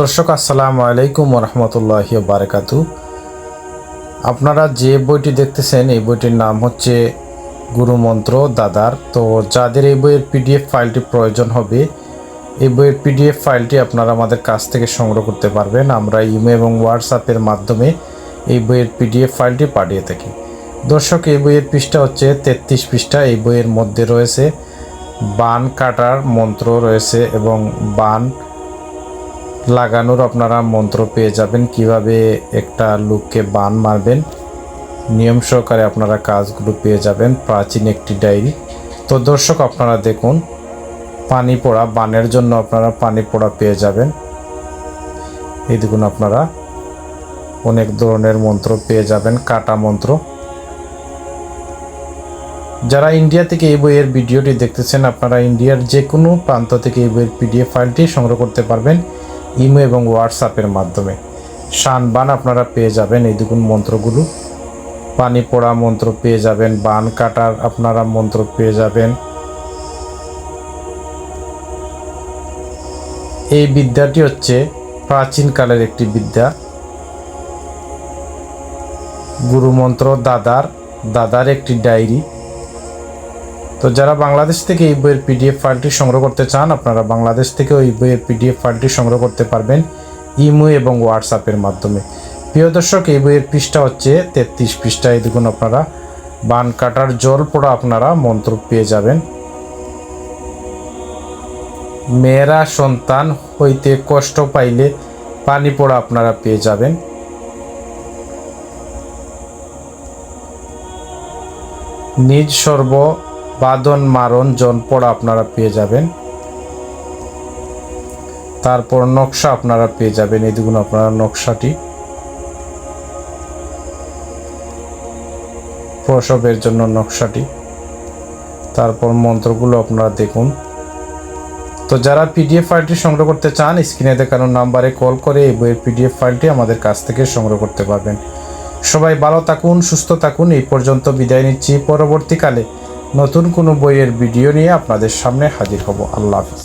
দর্শক, আসসালামু আলাইকুম রহমতুল্লাহ বারাকাতু আপনারা যে বইটি দেখতেছেন, এই বইটির নাম হচ্ছে গুরুমন্ত্র দাদার। তো যাদের এই বইয়ের পিডিএফ ফাইলটি প্রয়োজন হবে, এই বইয়ের পিডিএফ ফাইলটি আপনারা আমাদের কাছ থেকে সংগ্রহ করতে পারবেন। আমরা ইমেল এবং হোয়াটসঅ্যাপের মাধ্যমে এই বইয়ের পিডিএফ ফাইলটি পাঠিয়ে থাকি। দর্শক, এই বইয়ের পৃষ্ঠা হচ্ছে তেত্রিশ পৃষ্ঠা। এই বইয়ের মধ্যে রয়েছে, বান কাটার মন্ত্র রয়েছে এবং বান লাগানোর আপনারা মন্ত্র পেয়ে যাবেন। কীভাবে একটা লোককে বান মারবেন, নিয়ম সহকারে আপনারা কাজগুলো পেয়ে যাবেন। প্রাচীন একটি ডায়েরি। তো দর্শক, আপনারা দেখুন, পানি পড়া, বানের জন্য আপনারা পানি পড়া পেয়ে যাবেন। এই দেখুন আপনারা, অনেক ধরনের মন্ত্র পেয়ে যাবেন, কাটা মন্ত্র। যারা ইন্ডিয়া থেকে এই বইয়ের ভিডিওটি দেখতেছেন, আপনারা ইন্ডিয়ার যে কোনো প্রান্ত থেকে এই বইয়ের পিডিএফ ফাইলটি সংগ্রহ করতে পারবেন। ইমো এবং হোয়াটসঅ্যাপের মাধ্যমে। শান বান আপনারা পেয়ে যাবেন এই দুগুণ মন্ত্রগুলো। পানি পোড়া মন্ত্র পেয়ে যাবেন, বান কাটার আপনারা মন্ত্র পেয়ে যাবেন। এই বিদ্যাটি হচ্ছে প্রাচীনকালের একটি বিদ্যা। গুরুমন্ত্র দাদার দাদার একটি ডায়েরি। তো যারা বাংলাদেশ থেকে এই বইয়ের পিডিএফ ফাইলটি সংগ্রহ করতে চান, আপনারা বাংলাদেশ থেকে এই বইয়ের পিডিএফ ফাইলটি সংগ্রহ করতে পারবেন ইমো এবং হোয়াটসঅ্যাপের মাধ্যমে। প্রিয় দর্শক, এই বইয়ের পৃষ্ঠা হচ্ছে তেত্রিশ পৃষ্ঠা। এই দেখুন আপনারা, বান কাটার জল পড়া আপনারা মন্ত্র পেয়ে যাবেন। মেয়েরা সন্তান হইতে কষ্ট পাইলে পানি পড়া আপনারা পেয়ে যাবেন। নিজ সর্ব বাদন মারণ জন পড়া আপনারা পেয়ে যাবেন। তারপর নকশা আপনারা পেয়ে যাবেন। এই দুগুণ আপনারা নকশাটি। প্রসবের জন্য নকশাটি। তারপর মন্ত্রগুলো আপনারা দেখুন। তো যারা পিডিএফ ফাইলটি সংগ্রহ করতে চান, স্ক্রিনে দেখানো নাম্বারে কল করে এই বইয়ের পিডিএফ ফাইলটি আমাদের কাছ থেকে সংগ্রহ করতে পারবেন। সবাই ভালো থাকুন, সুস্থ থাকুন। এই পর্যন্ত বিদায় নিচ্ছি। পরবর্তীকালে নতুন কোনো বইয়ের ভিডিও নিয়ে আপনাদের সামনে হাজির হব। আল্লাহ হাফিজ।